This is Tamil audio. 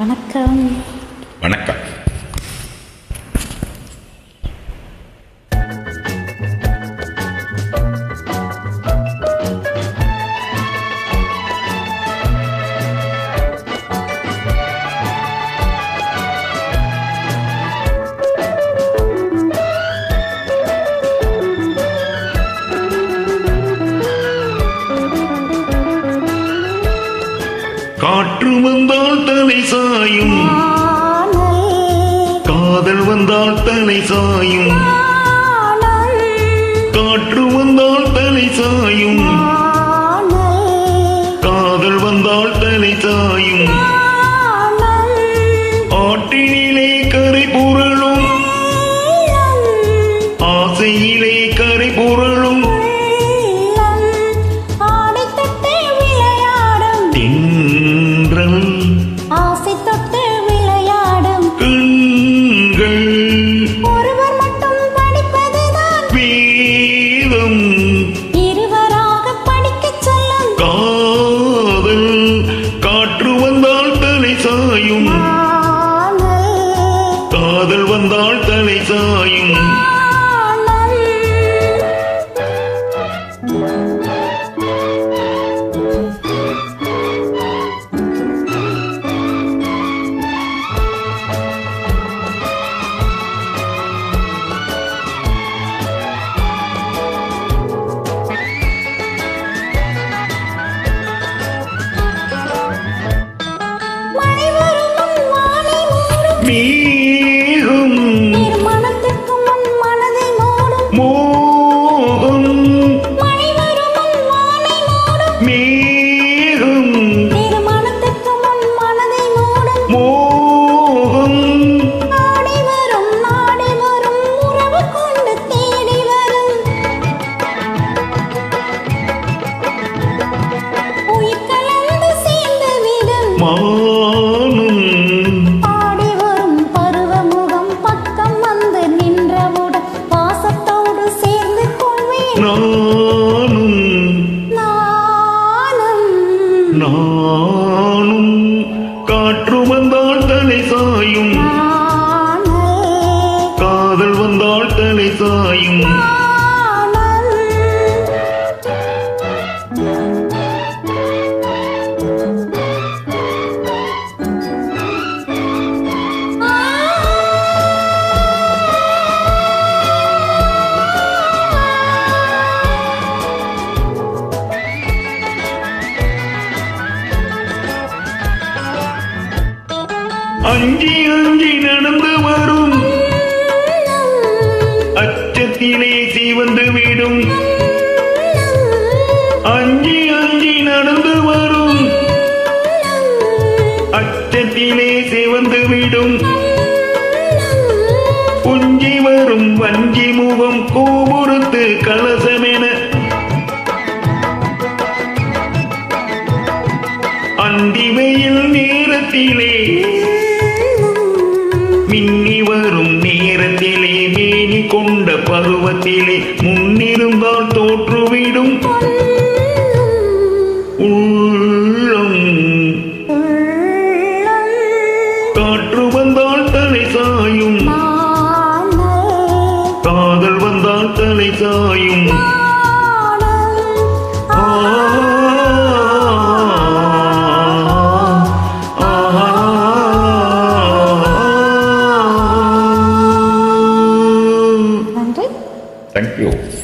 வணக்கம். வணக்கம். வந்தால் தலை சாயும். காதல். வந்தால் தலை சாயும். கண்கள் ஒருவர் மட்டும் படிப்பதுதான். வேதம் இருவராக படிக்கச் சொல்லும். காதல் காற்று வந்தால் தலை சாயும். காதல் வந்தால் தலை சாயும். நானும் நானும் காற்று வந்தால் தலை சாயும். காதல் வந்தால் தலை சாயும். அஞ்சி அஞ்சி நடந்து வரும். அச்சத்திலே சிவந்து விடும். அஞ்சி அஞ்சி நடந்து வரும். அச்சத்திலே சிவந்து விடும். புஞ்சி வரும் வஞ்சி முகம் கோபுரத்து கலசமென. அந்தி வெயில் நேரத்திலே பின்னி வரும் நேரத்திலே மேனி கொண்ட பருவத்திலே முன்னிருந்தால் தோற்றுவிடும். உள்ளம் காற்று வந்தால் தலை சாயும். காதல் வந்தால் தலை சாயும். ஆ, Jo.